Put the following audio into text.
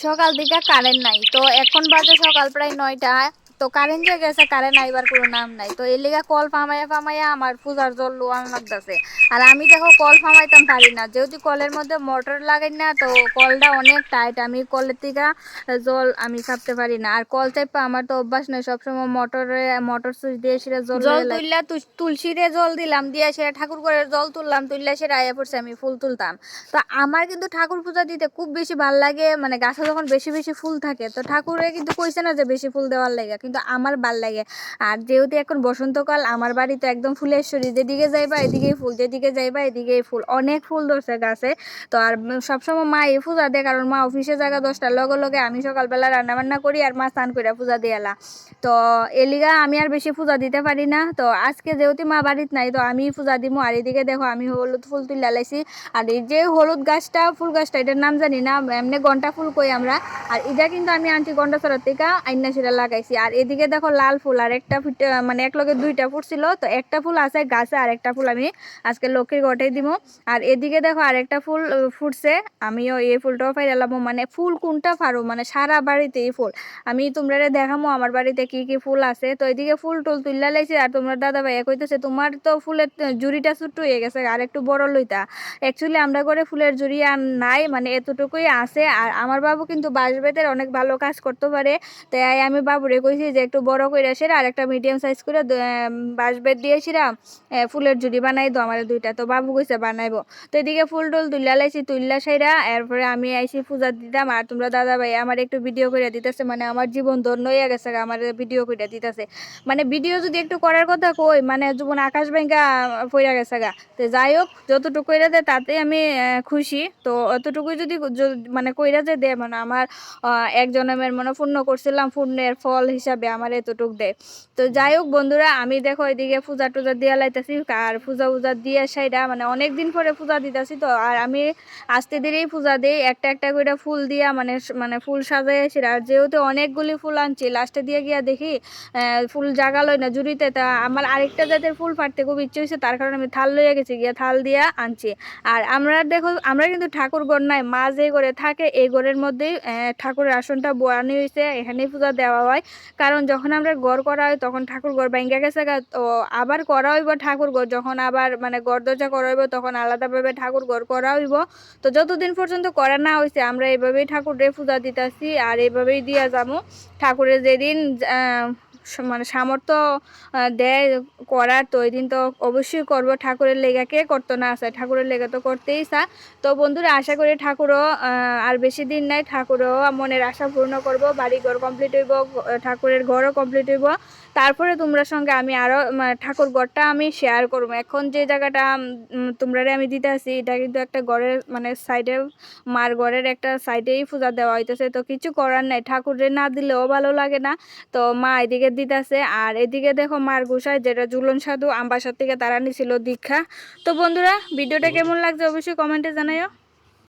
সকাল দিকে কারেন্ট নাই। তো এখন বাজে সকাল প্রায় নয়টা। তো কারেন্ট যে গেছে কারেন্ট আইবার কোনো নাম নাই। তো এর লিগা কল ফামাইয়া ফামাইয়া আমার পূজার জল লোয়ান লাগতেছে। আর আমি দেখো কল ফামাইতাম পারি না। যেহেতু কলের মধ্যে মোটর লাগাই না তো কলটা অনেক টাইট আমি কলের থেকে জল আমি ছাপতে পারি না। আর কল চাইপা আমার তো অভ্যাস নেই। সবসময় মোটরে মোটর সুইচ দিয়ে সেটা জল জল তুললা তুলসীরে জল দিলাম দিয়ে সেটা ঠাকুর করে জল তুললাম তুললে সেটা আয়া পড়ছে আমি ফুল তুলতাম। তো আমার কিন্তু ঠাকুর পূজা দিতে খুব বেশি ভালো লাগে। মানে গাছে যখন বেশি বেশি ফুল থাকে তো ঠাকুরে কিন্তু কইছে না যে বেশি ফুল দেওয়ার লাগে। কিন্তু আমার ভালো লাগে। আর যেহেতু এখন বসন্তকাল, আমার বাড়ি তো একদম ফুলেশ্বরী। যেদিকে যাইবা এদিকেই ফুল, যেদিকে যাইবা এদিকেই ফুল। অনেক ফুল ধরছে গাছে। তো আর সবসময় মা এই পূজা দেয়, কারণ মা অফিসে জায়গা দশটার লগে লগে আমি সকালবেলা রান্না বান্না করি আর মা স্নান করে পূজা দিয়ে এলা। তো এলিগা, আমি আর বেশি পূজা দিতে পারি না। তো আজকে যেহেতু মা বাড়িতে নাই, তো আমি পূজা দিব আর এদিকে দেখো, আমি হলুদ ফুল তুলে লাইছি। আর এই যে হলুদ গাছটা, ফুল গাছটা, এটার নাম জানি না, এমনি ঘণ্টা ফুল কই আমরা। আর এটা কিন্তু আমি আনটি ঘণ্টা চড়ার থেকে আইনা লাগাইছি। আর এদিকে দেখো লাল ফুল, আর একটা ফুটে মানে এক লগে দুইটা ফুটছিল তো একটা ফুল আছে গাছে, আর একটা ফুল আমি আজকে লক্ষ্মীর গটেই দিব আর এদিকে দেখো আর একটা ফুল ফুটছে, আমিও এই ফুলটাও ফাইলাম মানে ফুল কোনটা পারো মানে সারা বাড়িতেই ফুল। আমি তোমরা দেখামো আমার বাড়িতে কি কি ফুল আছে। তো এদিকে ফুল টুল তুললা লাইছি, আর তোমার দাদা ভাইয়া কইতেছে, তোমার তো ফুলের জুড়িটা ছোট্ট হয়ে গেছে, আর একটু বড় লইতা। অ্যাকচুয়ালি আমরা করে ফুলের জুড়ি আর নাই মানে এতটুকুই আছে। আর আমার বাবু কিন্তু বাঁশবেতের অনেক ভালো কাজ করতে পারে, তাই আমি বাবুরে কইছি যে একটু বড় করে সেরা আর একটা মিডিয়াম সাইজ করে বাঁশবেত দিয়েছিলাম ফুলের জুড়ি বানাই দো আমার দুইটা। তো বাবু কইছে বানাইবো। তো এদিকে ফুল টুল তুললা লাইছি তুললা সাইরা, এরপরে আমি আইছি পূজা দিতাম। আর তোমরা দাদা ভাই আমার একটু ভিডিও করে দিতেছে মানে আমার জীবন ধন্য হয়ে গেছে আমার ভিডিও করে দিতেছে। মানে ভিডিও যদি একটু করার কথা কই মানে জীবন আকাশ ব্যাঙ্গা পড়ে গেছে গা। তো যাই হোক, যতটুকু কইরা দেয় তাতে আমি খুশি। তো অতটুকুই যদি মানে কইরা যে দেয় মানে আমার এক জন্মের মানে পূর্ণ করছিলাম, পূর্ণের ফল হিসাবে আমার এতটুক দেয়। তো যাই হোক বন্ধুরা, আমি দেখো এদিকে পূজা টুজা দিয়া লাইতেছি, আর পূজা উজা দিয়ে সাইডা মানে অনেক দিন পরে পূজা দিতেছি তো, আর আমি আস্তে ধীরেই পূজা দিই, একটা একটা করে ফুল দিয়া মানে মানে ফুল সাজাই আসি আর যেহেতু অনেকগুলি ফুল আনছি, লাস্টে দিয়ে গিয়া দেখি ফুল জাগালই না জুড়িতে, তা আমার আরেকটা জাতের ফুল ফাটতে খুব ইচ্ছে হয়েছে তার কারণে আমি থাল লইয়া গেছি, গিয়া থাল দিয়া আনছি। আর আমরা দেখো, আমরা কিন্তু ঠাকুর নাই, মা যে ঘরে থাকে, এই ঘরের মধ্যেই ঠাকুরের আসনটা বোয়ানি হয়েছে এখানেই পূজা দেওয়া হয়। কারণ যখন আমরা গড় করা হয় তখন ঠাকুর গড় ব্যাঙ্গা গেছে তো আবার করা হইব ঠাকুর গড়, যখন আবার মানে গড় দরজা করা হইব তখন আলাদাভাবে ঠাকুর গড় করা হইব। তো যতদিন পর্যন্ত করা না হয়েছে আমরা এইভাবেই ঠাকুরের পূজা দিতেছি আর এইভাবেই দিয়া যাব ঠাকুরের যেদিন মানে সামর্থ্য দেয় করার তো ওই দিন তো অবশ্যই করব। ঠাকুরের লেগা কে করতো না আছে ঠাকুরের লেগা তো করতেই চা তো বন্ধুরা, আশা করি ঠাকুরও আর বেশি দিন নাই, ঠাকুরও মনের আশা পূর্ণ করব। বাড়ি ঘর কমপ্লিট হইব ঠাকুরের ঘরও কমপ্লিট হইব। তারপরে তোমরা সঙ্গে আমি আরও ঠাকুর ঘরটা আমি শেয়ার করব। এখন যে জায়গাটা তোমরা আমি দিতে আসি, এটা কিন্তু একটা ঘরের মানে সাইডে মার ঘরের একটা সাইডেই পূজা দেওয়া হইতেছে। তো কিছু করার নাই, ঠাকুরে না দিলেও ভালো লাগে না। তো মা এদিকে দিতেছে। আর এদিকে দেখো মার গোসাই যেটা জুলন সাধু আম্বাসার থেকে তারা নিছিল দীক্ষা। তো বন্ধুরা, ভিডিওটা কেমন লাগছে অবশ্যই কমেন্টে জানাইও।